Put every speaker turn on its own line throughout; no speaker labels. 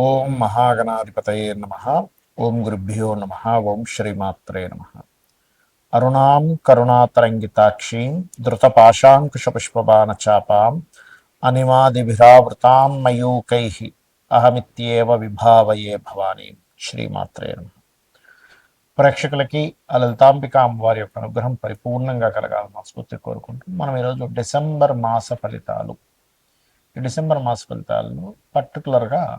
ఓం మహాగణాధిపతయే నమ. ఓం గురుభ్యో నమ. ఓం శ్రీమాత్రే నమ. అరుణాం కరుణాతరంగితాక్షీం ధృతపాశాంకుశపుష్పబాణచాపాం అనిమాదిభిరావృతాం మయూకై. అహమిత్యేవ విభావయే భవానీ. శ్రీమాత్రే నమ. ప్రేక్షకులకి ఆ లలితాంబిక అమ్మవారి యొక్క అనుగ్రహం పరిపూర్ణంగా కలగాలని మనస్ఫూర్తి కోరుకుంటూ మనం ఈరోజు డిసెంబర్ మాస ఫలితాలు. డిసెంబర్ మాస ఫలితాలను పర్టికులర్గా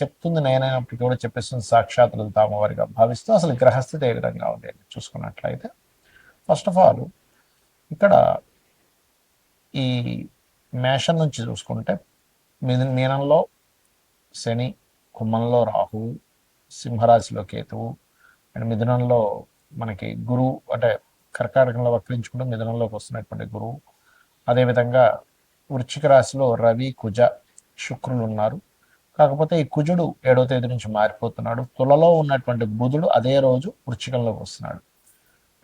చెప్తుంది నేనైనప్పటికీ కూడా చెప్పేస్తుంది సాక్షాత్ లలితామ వారిగా భావిస్తూ అసలు గ్రహస్థితి ఏ విధంగా ఉంది చూసుకున్నట్లయితే ఫస్ట్ ఆఫ్ ఆల్ ఇక్కడ ఈ మేషం నుంచి చూసుకుంటే మీనంలో శని కుంభంలో రాహు సింహరాశిలో కేతువు అండ్ మిథునంలో మనకి గురువు అంటే కర్కాటకంలో వక్రించుకుంటూ మిథునంలోకి వస్తున్నటువంటి గురువు. అదేవిధంగా వృశ్చిక రాశిలో రవి కుజ శుక్రులు ఉన్నారు. కాకపోతే ఈ కుజుడు ఏడో తేదీ నుంచి మారిపోతున్నాడు. తులలో ఉన్నటువంటి బుధుడు అదే రోజు వృశ్చికంలోకి వస్తున్నాడు.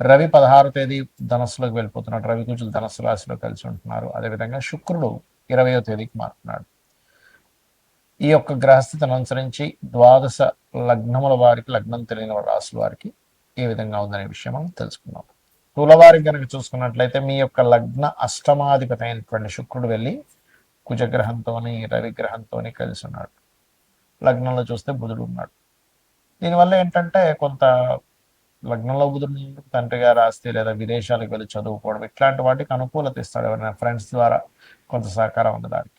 రవి పదహారు తేదీ ధనస్సులోకి వెళ్ళిపోతున్నాడు. రవి కుజులు ధనస్సు రాశిలో కలిసి ఉంటున్నారు. అదేవిధంగా శుక్రుడు ఇరవయో తేదీకి మారుతున్నాడు. ఈ యొక్క గ్రహస్థితిని అనుసరించి ద్వాదశ లగ్నముల వారికి లగ్నం తెలియని రాసుల వారికి ఏ విధంగా ఉందనే విషయం మనం తెలుసుకుందాం. తులవారికి కనుక చూసుకున్నట్లయితే మీ యొక్క లగ్న అష్టమాధిపతి అయినటువంటి శుక్రుడు వెళ్ళి కుజగ్రహంతోని రవిగ్రహంతోని కలిసి ఉన్నాడు. లగ్నంలో చూస్తే బుధుడు ఉన్నాడు. దీనివల్ల ఏంటంటే కొంత లగ్నంలో బుధుడు ఉన్నప్పుడు తండ్రి గారు ఆస్తి లేదా విదేశాలకు వెళ్ళి చదువుకోవడం ఇట్లాంటి వాటికి అనుకూలత ఇస్తాడు ఎవరైనా ఫ్రెండ్స్ ద్వారా కొంత సహకారం ఉండడానికి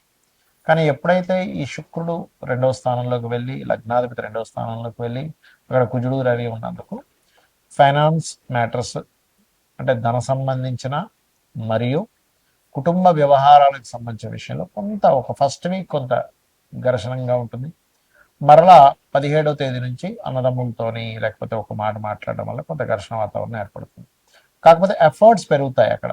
కానీ ఎప్పుడైతే ఈ శుక్రుడు రెండవ స్థానంలోకి వెళ్ళి లగ్నాధిపతి రెండవ స్థానంలోకి వెళ్ళి అక్కడ కుజుడు రవి ఉన్నందుకు ఫైనాన్స్ మ్యాటర్స్ అంటే ధన సంబంధించిన మరియు కుటుంబ వ్యవహారాలకు సంబంధించిన విషయంలో కొంత ఒక ఫస్ట్ వీక్ కొంత ఘర్షణంగా ఉంటుంది. మరలా పదిహేడో తేదీ నుంచి అన్నదమ్ములతోని లేకపోతే ఒక మాట మాట్లాడడం వల్ల కొంత ఘర్షణ వాతావరణం ఏర్పడుతుంది. కాకపోతే ఎఫర్ట్స్ పెరుగుతాయి అక్కడ.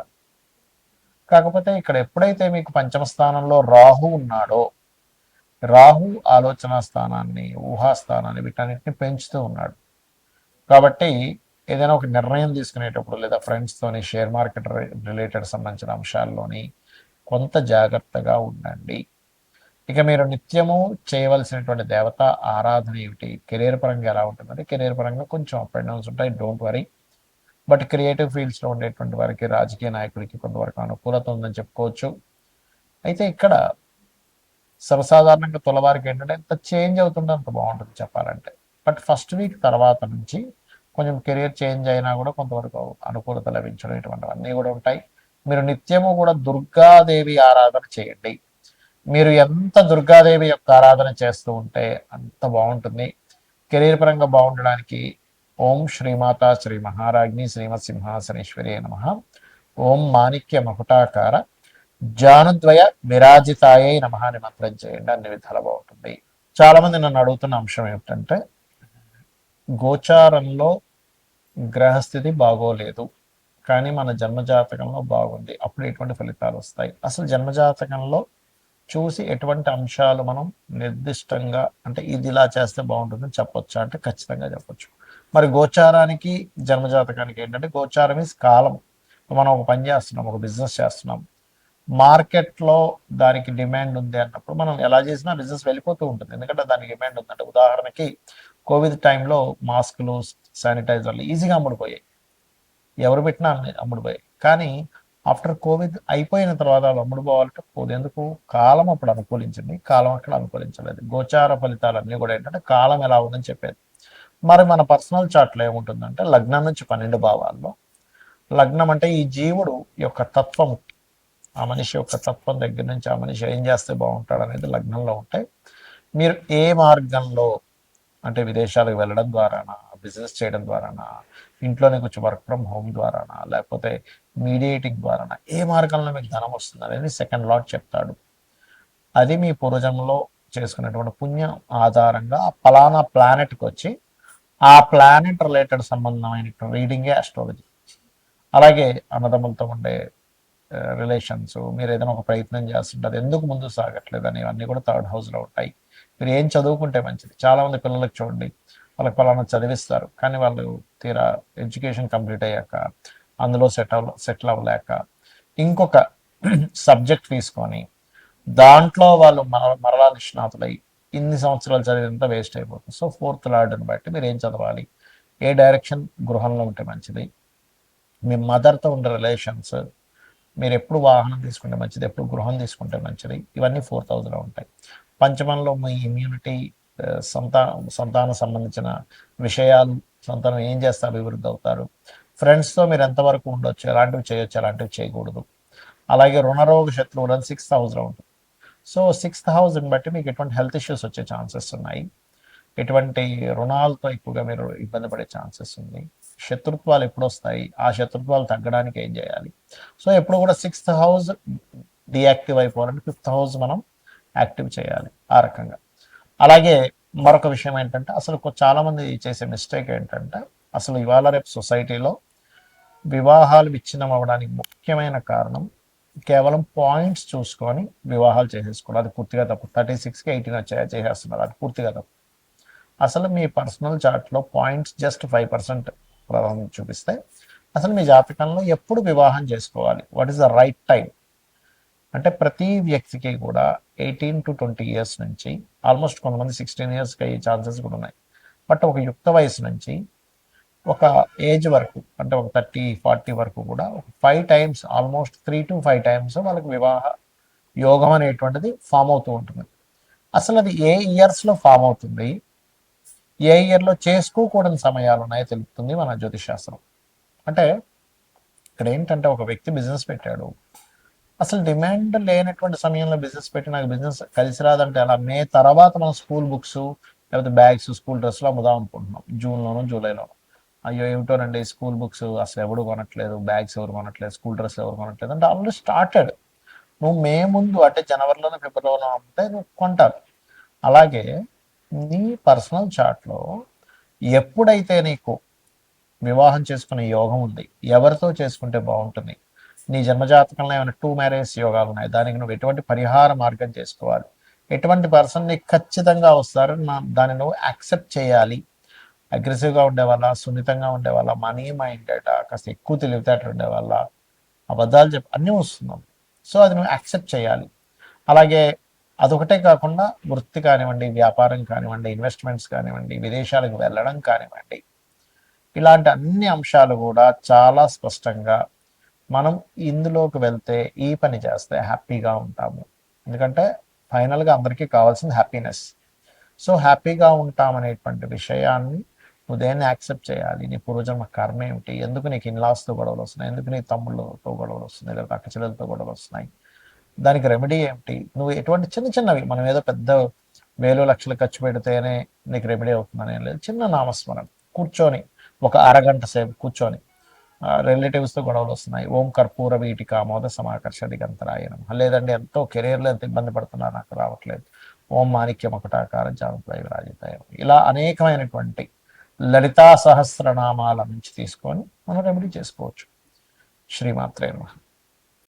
కాకపోతే ఇక్కడ ఎప్పుడైతే మీకు పంచమ స్థానంలో రాహు ఉన్నాడో రాహు ఆలోచన స్థానాన్ని ఊహా స్థానాన్ని వీటన్నిటిని పెంచుతూ ఉన్నాడు. కాబట్టి ఏదైనా ఒక నిర్ణయం తీసుకునేటప్పుడు లేదా ఫ్రెండ్స్తోని షేర్ మార్కెట్ రిలేటెడ్ సంబంధించిన అంశాల్లోని కొంత జాగ్రత్తగా ఉండండి. ఇక మీరు నిత్యము చేయవలసినటువంటి దేవత ఆరాధన ఏమిటి? కెరీర్ పరంగా ఎలా ఉంటుందంటే కెరీర్ పరంగా కొంచెం అప్ అండ్ డౌన్స్ ఉంటాయి డోంట్ వరీ. బట్ క్రియేటివ్ ఫీల్డ్స్లో ఉండేటువంటి వారికి రాజకీయ నాయకుడికి కొంతవరకు అనుకూలత ఉందని చెప్పుకోవచ్చు. అయితే ఇక్కడ సర్వసాధారణంగా తులవారికి ఏంటంటే ఎంత చేంజ్ అవుతుంటే అంత బాగుంటుంది చెప్పాలంటే. బట్ ఫస్ట్ వీక్ తర్వాత నుంచి కొంచెం కెరీర్ చేంజ్ అయినా కూడా కొంతవరకు అనుకూలత లభించడం ఇటువంటివన్నీ కూడా ఉంటాయి. మీరు నిత్యము కూడా దుర్గాదేవి ఆరాధన చేయండి. మీరు ఎంత దుర్గాదేవి యొక్క ఆరాధన చేస్తూ ఉంటే అంత బాగుంటుంది. కెరీర్ పరంగా బాగుండడానికి ఓం శ్రీమాత శ్రీ మహారాజ్ని శ్రీమత్ సింహాసనేశ్వరి నమ. ఓం మాణిక్య మహుటాకార జానుద్వయ విరాజితాయే నమ అని మంత్రం చేయండి. అన్ని విధాలు బాగుంటుంది. చాలా మంది నన్ను అడుగుతున్న అంశం ఏమిటంటే గోచారంలో గ్రహస్థితి బాగోలేదు కానీ మన జన్మజాతకంలో బాగుంది. అప్పుడు ఎటువంటి ఫలితాలు వస్తాయి? అసలు జన్మజాతకంలో చూసి ఎటువంటి అంశాలు మనం నిర్దిష్టంగా అంటే ఇది ఇలా చేస్తే బాగుంటుందని చెప్పొచ్చా అంటే ఖచ్చితంగా చెప్పొచ్చు. మరి గోచారానికి జన్మజాతకానికి ఏంటంటే గోచారం ఇస్ కాలం మనం ఒక పని చేస్తున్నాం ఒక బిజినెస్ చేస్తున్నాం. మార్కెట్లో దానికి డిమాండ్ ఉంది అన్నప్పుడు మనం ఎలా చేసినా బిజినెస్ వెళ్ళిపోతూ ఉంటుంది. ఎందుకంటే దానికి డిమాండ్ ఉందంటే ఉదాహరణకి కోవిడ్ టైంలో మాస్కులు శానిటైజర్లు ఈజీగా అమ్ముడుపోయాయి. ఎవరు పెట్టినా అమ్ముడిపోయాయి. కానీ ఆఫ్టర్ కోవిడ్ అయిపోయిన తర్వాత వాళ్ళు అమ్ముడుపోవాలంటే పోదు. ఎందుకు? కాలం అప్పుడు అనుకూలించింది. కాలం అక్కడ అనుకూలించలేదు. గోచార ఫలితాలన్నీ కూడా ఏంటంటే కాలం ఎలా ఉందని చెప్పేది. మరి మన పర్సనల్ చార్ట్లో ఏముంటుందంటే లగ్నం నుంచి పన్నెండు భావాల్లో. లగ్నం అంటే ఈ జీవుడు యొక్క తత్వం ఆ మనిషి యొక్క తత్వం దగ్గర నుంచి ఆ మనిషి ఏం చేస్తే బాగుంటాడు అనేది లగ్నంలో ఉంటాయి. మీరు ఏ మార్గంలో అంటే విదేశాలకు వెళ్ళడం ద్వారానా బిజినెస్ చేయడం ద్వారానా ఇంట్లోనే కొంచెం వర్క్ ఫ్రమ్ హోమ్ ద్వారానా లేకపోతే మీడియేటింగ్ ద్వారా ఏ మార్గంలో మీకు ధనం వస్తుంది అనేది సెకండ్ లాట్ చెప్తాడు. అది మీ పూర్వజన్మలో చేసుకున్నటువంటి పుణ్యం ఆధారంగా ఫలానా ప్లానెట్కి వచ్చి ఆ ప్లానెట్ రిలేటెడ్ సంబంధమైన రీడింగే ఆస్ట్రాలజీ అలాగే అన్నదమ్ములతో ఉండే రిలేషన్స్ మీరు ఏదైనా ఒక ప్రయత్నం చేస్తుంటే అది ఎందుకు ముందు సాగట్లేదు అని ఇవన్నీ కూడా థర్డ్ హౌస్లో ఉంటాయి. మీరు ఏం చదువుకుంటే మంచిది. చాలామంది పిల్లలకు చూడండి వాళ్ళకి పలానా చదివిస్తారు కానీ వాళ్ళు తీరా ఎడ్యుకేషన్ కంప్లీట్ అయ్యాక అందులో సెట్ అవ సెటిల్ అవ్వలేక ఇంకొక సబ్జెక్ట్ తీసుకొని దాంట్లో వాళ్ళు మర మరలా నిష్ణాతులై ఇన్ని సంవత్సరాలు చదివినంత వేస్ట్ అయిపోతుంది. సో ఫోర్త్ లార్డ్ని బట్టి మీరు ఏం చదవాలి? ఏ డైరెక్షన్ గృహంలో ఉంటే మంచిది? మీ మదర్తో ఉండే రిలేషన్స్ మీరు ఎప్పుడు వాహనం తీసుకుంటే మంచిది ఎప్పుడు గృహం తీసుకుంటే మంచిది ఇవన్నీ ఫోర్ థౌజండ్లో ఉంటాయి. పంచమంలో మీ ఇమ్యూనిటీ సంతాన సంతానం సంబంధించిన విషయాలు సంతానం ఏం చేస్తే అభివృద్ధి అవుతారు? ఫ్రెండ్స్తో మీరు ఎంతవరకు ఉండొచ్చు ఎలాంటివి చేయొచ్చు ఎలాంటివి చేయకూడదు. అలాగే రుణరోగ శత్రువులను సిక్స్త్ హౌస్లో ఉంటుంది. సో సిక్స్త్ హౌస్ని బట్టి మీకు ఎటువంటి హెల్త్ ఇష్యూస్ వచ్చే ఛాన్సెస్ ఉన్నాయి. ఎటువంటి రుణాలతో ఎక్కువగా మీరు ఇబ్బంది పడే ఛాన్సెస్ ఉంది. శత్రుత్వాలు ఎప్పుడు వస్తాయి? ఆ శత్రుత్వాలు తగ్గడానికి ఏం చేయాలి? సో ఎప్పుడు కూడా సిక్స్త్ హౌస్ డియాక్టివ్ అయిపోవాలంటే ఫిఫ్త్ హౌస్ మనం యాక్టివ్ చేయాలి ఆ రకంగా. అలాగే మరొక విషయం ఏంటంటే అసలు చాలామంది చేసే మిస్టేక్ ఏంటంటే అసలు ఇవాళ రేపు సొసైటీలో వివాహాలు విచ్ఛిన్నం అవ్వడానికి ముఖ్యమైన కారణం కేవలం పాయింట్స్ చూసుకొని వివాహాలు చేసేసుకోవడం. అది పూర్తిగా తప్పు. థర్టీ సిక్స్కి ఎయిటీన్ వచ్చాయా? చేసేస్తున్నారు. అది పూర్తిగా తప్పు. అసలు మీ పర్సనల్ చార్ట్లో పాయింట్స్ జస్ట్ ఫైవ్ పర్సెంట్ ప్రభావం చూపిస్తే అసలు మీ జాతకంలో ఎప్పుడు వివాహం చేసుకోవాలి? What is the right time అంటే ప్రతి వ్యక్తికి కూడా ఎయిటీన్ టు ట్వంటీ ఇయర్స్ నుంచి ఆల్మోస్ట్ కొంతమంది సిక్స్టీన్ ఇయర్స్కి అయ్యే ఛాన్సెస్ కూడా ఉన్నాయి. బట్ ఒక యుక్త వయసు నుంచి ఒక ఏజ్ వరకు అంటే ఒక థర్టీ ఫార్టీ వరకు కూడా ఒక five times almost three to five times వాళ్ళకి వివాహ యోగం అనేటువంటిది ఫామ్ అవుతూ ఉంటుంది. అసలు అది ఏ ఇయర్స్లో ఫామ్ అవుతుంది? ఏ ఇయర్లో చేసుకోకూడని సమయాలు ఉన్నాయో తెలుపుతుంది మన జ్యోతిషాస్త్రం అంటే ఇక్కడ ఏంటంటే ఒక వ్యక్తి బిజినెస్ పెట్టాడు. అసలు డిమాండ్ లేనటువంటి సమయంలో బిజినెస్ పెట్టి నాకు బిజినెస్ కలిసి రాదంటే అలా మే తర్వాత మనం స్కూల్ బుక్స్ లేకపోతే బ్యాగ్స్ స్కూల్ డ్రెస్లు అమ్ముదాం అనుకుంటున్నాం. జూన్లోనూ జూలైలోనూ అయ్యో ఏమిటోనండి స్కూల్ బుక్స్? అసలు ఎవడు కొనట్లేదు? బ్యాగ్స్ ఎవరు కొనట్లేదు? స్కూల్ డ్రెస్ ఎవరు కొనట్లేదు? అంటే ఆల్రెడీ స్టార్టెడ్. నువ్వు మే ముందు అంటే జనవరిలోనో ఫిబ్రవరిలో అమ్మితే నువ్వు కొంటారు. అలాగే నీ పర్సనల్ చార్ట్లో ఎప్పుడైతే నీకు వివాహం చేసుకునే యోగం ఉంది ఎవరితో చేసుకుంటే బాగుంటుంది? నీ జన్మజాతకంలో ఏమైనా టూ మ్యారేజ్ యోగాలు ఉన్నాయి? దానికి నువ్వు ఎటువంటి పరిహార మార్గం చేసుకోవాలి? ఎటువంటి పర్సన్ నీకు ఖచ్చితంగా వస్తారు? దాన్ని నువ్వు యాక్సెప్ట్ చేయాలి. అగ్రెసివ్గా ఉండే వాళ్ళ సున్నితంగా ఉండే వాళ్ళ మనీ మైండెడ్ కాస్త ఎక్కువ తెలివితేటలు ఉండే వాళ్ళ అబద్ధాలు చెప్పి అన్నీ వస్తున్నాం. సో అది నువ్వు యాక్సెప్ట్ చేయాలి. అలాగే అదొకటే కాకుండా వృత్తి కానివ్వండి వ్యాపారం కానివ్వండి ఇన్వెస్ట్మెంట్స్ కానివ్వండి విదేశాలకు వెళ్ళడం కానివ్వండి ఇలాంటి అన్ని అంశాలు కూడా చాలా స్పష్టంగా మనం ఇందులోకి వెళ్తే ఈ పని చేస్తే హ్యాపీగా ఉంటాము. ఎందుకంటే ఫైనల్గా అందరికీ కావాల్సింది హ్యాపీనెస్. సో హ్యాపీగా ఉంటామనేటువంటి విషయాన్ని నువ్వు దేన్ని యాక్సెప్ట్ చేయాలి? నీ పూర్వజన్మ కర్మ ఏమిటి? ఎందుకు నీకు ఇన్లాస్తో గొడవలు వస్తున్నాయి? ఎందుకు నీ తమ్ముళ్ళతో గొడవలు వస్తున్నాయి? లేదా అక్క చెల్లెలతో గొడవలు వస్తున్నాయి? దానికి రెమెడీ ఏమిటి? నువ్వు ఎటువంటి చిన్న చిన్నవి మనం ఏదో పెద్ద వేలు లక్షలు ఖర్చు పెడితేనే నీకు రెమెడీ అవుతుందని లేదు. చిన్న నామస్మరణ. కూర్చొని ఒక అరగంట సేపు కూర్చొని రిలేటివ్స్తో గొడవలు వస్తున్నాయి. ఓం కర్పూర వీటి కామోద సమాకర్ష దిగంతరాయనం లేదండి ఎంతో కెరీర్లో ఎంత ఇబ్బంది పడుతున్నారు నాకు రావట్లేదు. ఓం మాణిక్యం ఒకటాకార జామప్రయ రాజితాయం ఇలా అనేకమైనటువంటి లలితా సహస్రనామాల నుంచి తీసుకొని మనం రెమెడీ చేసుకోవచ్చు. శ్రీమాత్రే నమః.